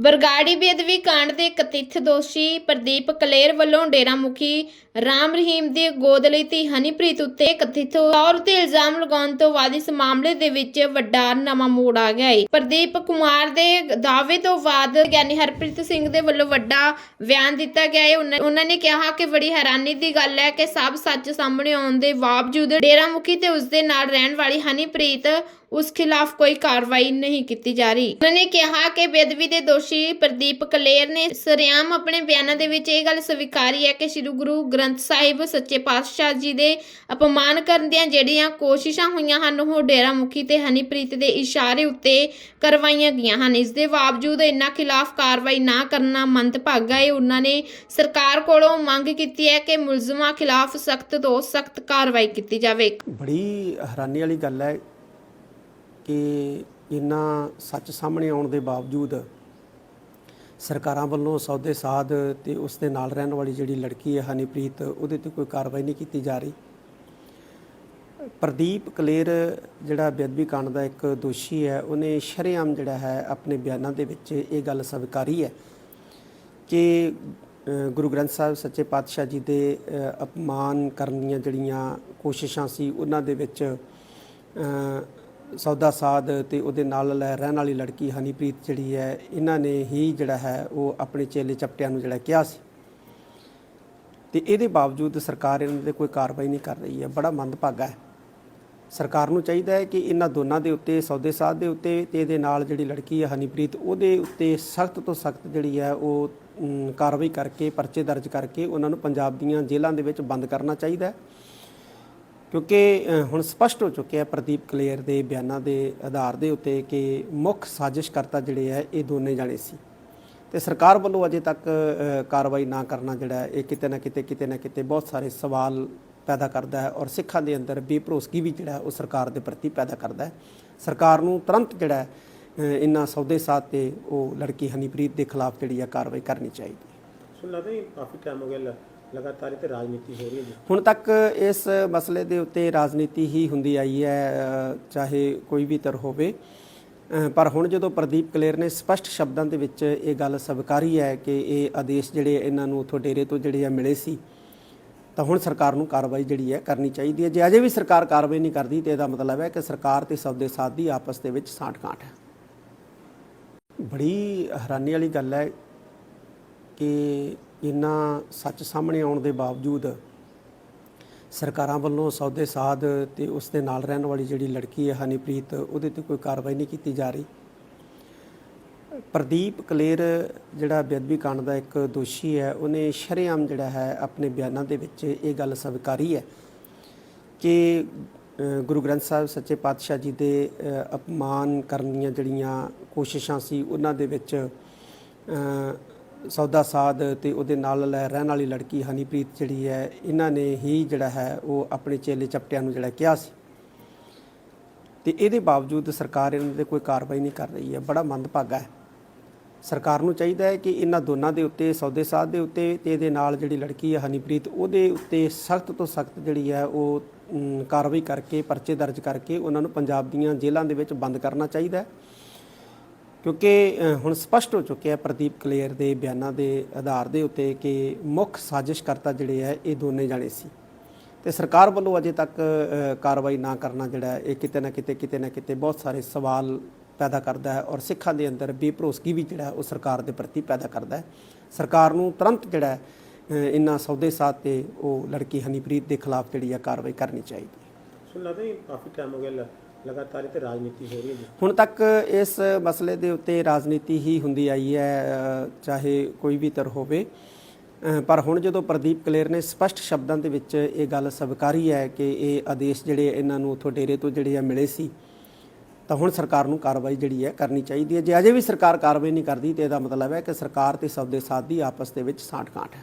ਬਰਗਾੜੀ ਬੇਦਵੀ ਕਾਂਡ ਦੇ ਕਥਿਤ ਦੋਸ਼ੀ ਪ੍ਰਦੀਪ ਕਲੇਰ ਵੱਲੋਂ ਡੇਰਾ ਮੁਖੀ ਰਾਮ ਰਹੀਮ ਦੀ ਗੋਦ ਲਈ ਧੀ ਹਨੀਪ੍ਰੀਤ ਉੱਤੇ ਕਥਿਤ ਤੌਰ ਤੇ ਇਲਜ਼ਾਮ ਲਗਾਉਣ ਤੋਂ ਬਾਅਦ ਇਸ ਮਾਮਲੇ ਦੇ ਵਿੱਚ ਵੱਡਾ ਨਵਾਂ ਮੋੜ ਆ ਗਿਆ ਹੈ ਪ੍ਰਦੀਪ ਕੁਮਾਰ ਦੇ ਦਾਅਵੇ ਤੋਂ ਬਾਅਦ ਗਿਆਨੀ ਹਰਪ੍ਰੀਤ ਸਿੰਘ ਦੇ ਵੱਲੋਂ ਵੱਡਾ ਬਿਆਨ ਦਿੱਤਾ ਗਿਆ ਹੈ ਉਹਨਾਂ ਨੇ ਕਿਹਾ ਕਿ ਬੜੀ ਹੈਰਾਨੀ ਦੀ ਗੱਲ ਹੈ ਕਿ ਸਭ ਸੱਚ ਸਾਹਮਣੇ ਆਉਣ ਦੇ ਬਾਵਜੂਦ ਡੇਰਾ ਮੁਖੀ ਤੇ ਉਸ ਦੇ ਨਾਲ ਰਹਿਣ ਵਾਲੀ ਹਨੀਪ੍ਰੀਤ ਉਸ ਖਿਲਾਫ ਕੋਈ ਕਾਰਵਾਈ ਨਹੀਂ ਕੀਤੀ ਜਾ ਰਹੀ। ਉਹਨਾਂ ਨੇ ਕਿਹਾ ਕਿ ਬੇਦਵੀ ਦੇ ਦੋਸ਼ੀ ਪ੍ਰਦੀਪ ਕਲੇਰ ਨੇ ਸਰਿਆਮ ਆਪਣੇ ਬਿਆਨਾਂ ਦੇ ਵਿੱਚ ਇਹ ਗੱਲ ਸਵੀਕਾਰੀ ਹੈ ਕਿ ਸ੍ਰੀ ਗੁਰੂ ਗ੍ਰੰਥ ਸਾਹਿਬ ਸੱਚੇ ਪਾਤਸ਼ਾਹ ਜੀ ਦੇ ਅਪਮਾਨ ਕਰਨ ਦੀਆਂ ਜਿਹੜੀਆਂ ਕੋਸ਼ਿਸ਼ਾਂ ਹੋਈਆਂ ਹਨ, ਉਹ ਡੇਰਾ ਮੁਖੀ ਤੇ ਹਨੀਪ੍ਰੀਤ ਦੇ ਇਸ਼ਾਰੇ ਉੱਤੇ ਕਰਵਾਈਆਂ ਗਈਆਂ ਹਨ। ਇਸ ਦੇ ਬਾਵਜੂਦ ਇਹਨਾਂ ਖਿਲਾਫ ਕਾਰਵਾਈ ਨਾ ਕਰਨਾ ਮੰਦਭਾਗਾ ਹੈ। ਉਹਨਾਂ ਨੇ ਸਰਕਾਰ ਕੋਲੋਂ ਮੰਗ ਕੀਤੀ ਹੈ ਕਿ ਮੁਲਜ਼ਮਾਂ ਖਿਲਾਫ ਸਖਤ ਤੋਂ ਸਖਤ ਕਾਰਵਾਈ ਕੀਤੀ ਜਾਵੇ। ਬੜੀ ਹੈਰਾਨੀ ਵਾਲੀ ਗੱਲ ਹੈ ਕਿ ਇੰਨਾ ਸੱਚ ਸਾਹਮਣੇ ਆਉਣ ਦੇ ਬਾਵਜੂਦ ਸਰਕਾਰਾਂ ਵੱਲੋਂ ਸੌਦੇ ਸਾਧ ਤੇ ਉਸ ਦੇ ਨਾਲ ਰਹਿਣ ਵਾਲੀ ਜਿਹੜੀ ਲੜਕੀ ਹੈ, ਹਨੀਪ੍ਰੀਤ, ਉਹਦੇ ਤੇ ਕੋਈ ਕਾਰਵਾਈ ਨਹੀਂ ਕੀਤੀ ਜਾ ਰਹੀ। ਪ੍ਰਦੀਪ ਕਲੇਰ, ਜਿਹੜਾ ਬੇਅਦਬੀ ਕਾਂਡ ਦਾ ਇੱਕ ਦੋਸ਼ੀ ਹੈ, ਉਹਨੇ ਸ਼ਰੇਆਮ ਜਿਹੜਾ ਹੈ, ਆਪਣੇ ਬਿਆਨਾਂ ਦੇ ਵਿੱਚ ਇਹ ਗੱਲ ਸਵੀਕਾਰੀ ਹੈ ਕਿ ਗੁਰੂ ਗ੍ਰੰਥ ਸਾਹਿਬ ਸੱਚੇ ਪਾਤਸ਼ਾਹ ਜੀ ਦੇ ਅਪਮਾਨ ਕਰਨ ਦੀਆਂ ਜਿਹੜੀਆਂ ਕੋਸ਼ਿਸ਼ਾਂ ਸੀ, ਉਹਨਾਂ ਦੇ ਵਿੱਚ ਸੌਦਾ ਸਾਧ ਤੇ ਉਹਦੇ ਨਾਲ ਰਹਿਣ ਵਾਲੀ ਲੜਕੀ ਹਨੀਪ੍ਰੀਤ ਜਿਹੜੀ ਹੈ, ਇਹਨਾਂ ਨੇ ਹੀ ਜਿਹੜਾ ਹੈ, ਉਹ ਆਪਣੇ ਚੇਲੇ ਚਪਟਿਆਂ ਨੂੰ ਜਿਹੜਾ ਕਿਹਾ ਸੀ। ਤੇ ਇਹਦੇ ਬਾਵਜੂਦ ਸਰਕਾਰ ਇਹਨਾਂ ਤੇ ਕੋਈ ਕਾਰਵਾਈ ਨਹੀਂ ਕਰ ਰਹੀ ਹੈ, ਬੜਾ ਮੰਦਭਾਗਾ ਹੈ। ਸਰਕਾਰ ਨੂੰ ਚਾਹੀਦਾ ਹੈ ਕਿ ਇਹਨਾਂ ਦੋਨਾਂ ਦੇ ਉੱਤੇ, ਸੌਦੇ ਸਾਧ ਦੇ ਉੱਤੇ ਤੇ ਇਹਦੇ ਨਾਲ ਜਿਹੜੀ ਲੜਕੀ ਹੈ ਹਨੀਪ੍ਰੀਤ, ਉਹਦੇ ਉੱਤੇ ਸਖਤ ਤੋਂ ਸਖਤ ਜਿਹੜੀ ਹੈ, ਉਹ ਕਾਰਵਾਈ ਕਰਕੇ, ਪਰਚੇ ਦਰਜ ਕਰਕੇ ਉਹਨਾਂ ਨੂੰ ਪੰਜਾਬ ਦੀਆਂ ਜੇਲ੍ਹਾਂ ਦੇ ਵਿੱਚ ਬੰਦ ਕਰਨਾ ਚਾਹੀਦਾ ਹੈ। ਕਿਉਂਕਿ ਹੁਣ ਸਪਸ਼ਟ ਹੋ ਚੁੱਕਿਆ ਪ੍ਰਦੀਪ ਕਲੇਰ ਦੇ ਬਿਆਨਾਂ ਦੇ ਆਧਾਰ ਦੇ ਉੱਤੇ ਕਿ ਮੁੱਖ ਸਾਜ਼ਿਸ਼ਕਰਤਾ ਜਿਹੜੇ ਹੈ ਇਹ ਦੋਨੇ ਜਾਣੇ ਸੀ। ਤੇ ਸਰਕਾਰ ਵੱਲੋਂ ਅਜੇ ਤੱਕ ਕਾਰਵਾਈ ਨਾ ਕਰਨਾ ਜਿਹੜਾ ਇਹ ਕਿਤੇ ਨਾ ਕਿਤੇ ਕਿਤੇ ਨਾ ਕਿਤੇ ਬਹੁਤ ਸਾਰੇ ਸਵਾਲ ਪੈਦਾ ਕਰਦਾ ਹੈ ਔਰ ਸਿੱਖਾਂ ਦੇ ਅੰਦਰ ਬੇਭਰੋਸਗੀ ਵੀ ਜਿਹੜਾ ਉਹ ਸਰਕਾਰ ਦੇ ਪ੍ਰਤੀ ਪੈਦਾ ਕਰਦਾ ਹੈ। ਸਰਕਾਰ ਨੂੰ ਤੁਰੰਤ ਜਿਹੜਾ ਹੈ, ਇਹਨਾਂ ਸੌਦੇ ਸਾਧ ਤੇ ਉਹ ਲੜਕੀ ਹਨੀਪ੍ਰੀਤ ਦੇ ਖਿਲਾਫ ਜਿਹੜੀ ਹੈ ਕਾਰਵਾਈ ਕਰਨੀ ਚਾਹੀਦੀ ਸੁਣ ਲੱਗਦਾ ਕਾਫੀ ਟਾਈਮ ਹੋ ਗਿਆ ਲਗਾਤਾਰ ਇਹ ਤੇ ਰਾਜਨੀਤੀ ਹੋ ਰਹੀ ਹੈ ਜੀ। ਹੁਣ ਤੱਕ ਇਸ ਮਸਲੇ ਦੇ ਉੱਤੇ ਰਾਜਨੀਤੀ ਹੀ ਹੁੰਦੀ ਆਈ ਹੈ ਚਾਹੇ ਕੋਈ ਵੀ ਤਰ ਹੋਵੇ। ਪਰ ਹੁਣ ਜਦੋਂ ਪ੍ਰਦੀਪ ਕਲੇਰ ਨੇ ਸਪਸ਼ਟ ਸ਼ਬਦਾਂ ਦੇ ਵਿੱਚ ਇਹ ਗੱਲ ਸਵੀਕਾਰੀ ਹੈ ਕਿ ਇਹ ਆਦੇਸ਼ ਜਿਹੜੇ ਇਹਨਾਂ ਨੂੰ ਉਥੋਂ ਡੇਰੇ ਤੋਂ ਜਿਹੜੇ ਆ ਮਿਲੇ ਸੀ, ਤਾਂ ਹੁਣ ਸਰਕਾਰ ਨੂੰ ਕਾਰਵਾਈ ਜਿਹੜੀ ਹੈ ਕਰਨੀ ਚਾਹੀਦੀ ਹੈ। ਜੇ ਅਜੇ ਵੀ ਸਰਕਾਰ ਕਾਰਵਾਈ ਨਹੀਂ ਕਰਦੀ, ਤੇ ਇਹਦਾ ਮਤਲਬ ਹੈ ਕਿ ਸਰਕਾਰ ਤੇ ਦੇ ਸਾਥ ਦੀ ਆਪਸ ਦੇ ਵਿੱਚ ਸਾਂਠ ਕਾਂਠ ਹੈ। ਬੜੀ ਹੈਰਾਨੀ ਵਾਲੀ ਗੱਲ ਹੈ ਕਿ ਇੰਨਾ ਸੱਚ ਸਾਹਮਣੇ ਆਉਣ ਦੇ ਬਾਵਜੂਦ ਸਰਕਾਰਾਂ ਵੱਲੋਂ ਸੌਦੇ ਸਾਧ ਤੇ ਉਸ ਦੇ ਨਾਲ ਰਹਿਣ ਵਾਲੀ ਜਿਹੜੀ ਲੜਕੀ ਹੈ ਹਨੀਪ੍ਰੀਤ, ਉਹਦੇ ਤੇ ਕੋਈ ਕਾਰਵਾਈ ਨਹੀਂ ਕੀਤੀ ਜਾ ਰਹੀ। ਪ੍ਰਦੀਪ ਕਲੇਰ, ਜਿਹੜਾ ਬੇਅਦਬੀ ਕਾਂਡ ਦਾ ਇੱਕ ਦੋਸ਼ੀ ਹੈ, ਉਹਨੇ ਸ਼ਰੇਆਮ ਜਿਹੜਾ ਹੈ ਆਪਣੇ ਬਿਆਨਾਂ ਦੇ ਵਿੱਚ ਇਹ ਗੱਲ ਸਵੀਕਾਰੀ ਹੈ ਕਿ ਗੁਰੂ ਗ੍ਰੰਥ ਸਾਹਿਬ ਸੱਚੇ ਪਾਤਸ਼ਾਹ ਜੀ ਦੇ ਅਪਮਾਨ ਕਰਨ ਦੀਆਂ ਜਿਹੜੀਆਂ ਕੋਸ਼ਿਸ਼ਾਂ ਸੀ, ਉਹਨਾਂ ਦੇ ਵਿੱਚ ਸੌਦਾ ਸਾਧ ਤੇ ਉਹਦੇ ਨਾਲ ਰਹਿਣ ਵਾਲੀ ਲੜਕੀ ਹਨੀਪ੍ਰੀਤ ਜਿਹੜੀ ਹੈ, ਇਹਨਾਂ ਨੇ ਹੀ ਜਿਹੜਾ ਹੈ, ਉਹ ਆਪਣੇ ਚੇਲੇ ਚਪਟਿਆਂ ਨੂੰ ਜਿਹੜਾ ਕਿਹਾ ਸੀ। ਤੇ ਇਹਦੇ ਬਾਵਜੂਦ ਸਰਕਾਰ ਇਹਨਾਂ ਤੇ ਕੋਈ ਕਾਰਵਾਈ ਨਹੀਂ ਕਰ ਰਹੀ ਹੈ, ਬੜਾ ਮੰਦਭਾਗਾ ਹੈ। ਸਰਕਾਰ ਨੂੰ ਚਾਹੀਦਾ ਹੈ ਕਿ ਇਹਨਾਂ ਦੋਨਾਂ ਦੇ ਉੱਤੇ, ਸੌਦੇ ਸਾਧ ਦੇ ਉੱਤੇ ਤੇ ਇਹਦੇ ਨਾਲ ਜਿਹੜੀ ਲੜਕੀ ਹੈ ਹਨੀਪ੍ਰੀਤ, ਉਹਦੇ ਉੱਤੇ ਸਖਤ ਤੋਂ ਸਖਤ ਜਿਹੜੀ ਹੈ, ਉਹ ਕਾਰਵਾਈ ਕਰਕੇ, ਪਰਚੇ ਦਰਜ ਕਰਕੇ ਉਹਨਾਂ ਨੂੰ ਪੰਜਾਬ ਦੀਆਂ ਜੇਲ੍ਹਾਂ ਦੇ ਵਿੱਚ ਬੰਦ ਕਰਨਾ ਚਾਹੀਦਾ ਹੈ। ਕਿਉਂਕਿ ਹੁਣ ਸਪਸ਼ਟ ਹੋ ਚੁੱਕਿਆ ਪ੍ਰਦੀਪ ਕਲੇਰ ਦੇ ਬਿਆਨਾਂ ਦੇ ਆਧਾਰ ਦੇ ਉੱਤੇ ਕਿ ਮੁੱਖ ਸਾਜ਼ਿਸ਼ਕਰਤਾ ਜਿਹੜੇ ਹੈ ਇਹ ਦੋਨੇ ਜਾਣੇ ਸੀ। ਤੇ ਸਰਕਾਰ ਵੱਲੋਂ ਅਜੇ ਤੱਕ ਕਾਰਵਾਈ ਨਾ ਕਰਨਾ ਜਿਹੜਾ ਇਹ ਕਿਤੇ ਨਾ ਕਿਤੇ ਕਿਤੇ ਨਾ ਕਿਤੇ ਬਹੁਤ ਸਾਰੇ ਸਵਾਲ ਪੈਦਾ ਕਰਦਾ ਹੈ ਔਰ ਸਿੱਖਾਂ ਦੇ ਅੰਦਰ ਬੇਭਰੋਸਗੀ ਵੀ ਜਿਹੜਾ ਉਹ ਸਰਕਾਰ ਦੇ ਪ੍ਰਤੀ ਪੈਦਾ ਕਰਦਾ ਹੈ। ਸਰਕਾਰ ਨੂੰ ਤੁਰੰਤ ਜਿਹੜਾ ਹੈ, ਇਹਨਾਂ ਸੌਦੇ ਸਾਧ ਤੇ ਉਹ ਲੜਕੀ ਹਨੀਪ੍ਰੀਤ ਦੇ ਖਿਲਾਫ ਜਿਹੜੀ ਹੈ ਕਾਰਵਾਈ ਕਰਨੀ ਚਾਹੀਦੀ ਸੁਣ ਲੱਗਦਾ ਨਹੀਂ ਕਾਫੀ ਟਾਈਮ ਹੋ ਗਿਆ ਲਗਾਤਾਰ ਇਹ ਤੇ ਰਾਜਨੀਤੀ ਹੋ ਰਹੀ ਹੈ ਜੀ ਹੁਣ ਤੱਕ ਇਸ ਮਸਲੇ ਦੇ ਉੱਤੇ ਰਾਜਨੀਤੀ ਹੀ ਹੁੰਦੀ ਆਈ ਹੈ ਚਾਹੇ ਕੋਈ ਵੀ ਤਰ ਹੋਵੇ। ਪਰ ਹੁਣ ਜਦੋਂ ਪ੍ਰਦੀਪ ਕਲੇਰ ਨੇ ਸਪਸ਼ਟ ਸ਼ਬਦਾਂ ਦੇ ਵਿੱਚ ਇਹ ਗੱਲ ਸਵੀਕਾਰੀ ਹੈ ਕਿ ਇਹ ਆਦੇਸ਼ ਜਿਹੜੇ ਇਹਨਾਂ ਨੂੰ ਉਥੋਂ ਡੇਰੇ ਤੋਂ ਜਿਹੜੇ ਆ ਮਿਲੇ ਸੀ, ਤਾਂ ਹੁਣ ਸਰਕਾਰ ਨੂੰ ਕਾਰਵਾਈ ਜਿਹੜੀ ਹੈ ਕਰਨੀ ਚਾਹੀਦੀ ਹੈ। ਜੇ ਅਜੇ ਵੀ ਸਰਕਾਰ ਕਾਰਵਾਈ ਨਹੀਂ ਕਰਦੀ, ਤੇ ਇਹਦਾ ਮਤਲਬ ਹੈ ਕਿ ਸਰਕਾਰ ਤੇ ਦੇ ਸਾਥ ਦੀ ਆਪਸ ਦੇ ਵਿੱਚ ਸਾਂਠ ਕਾਂਠ ਹੈ।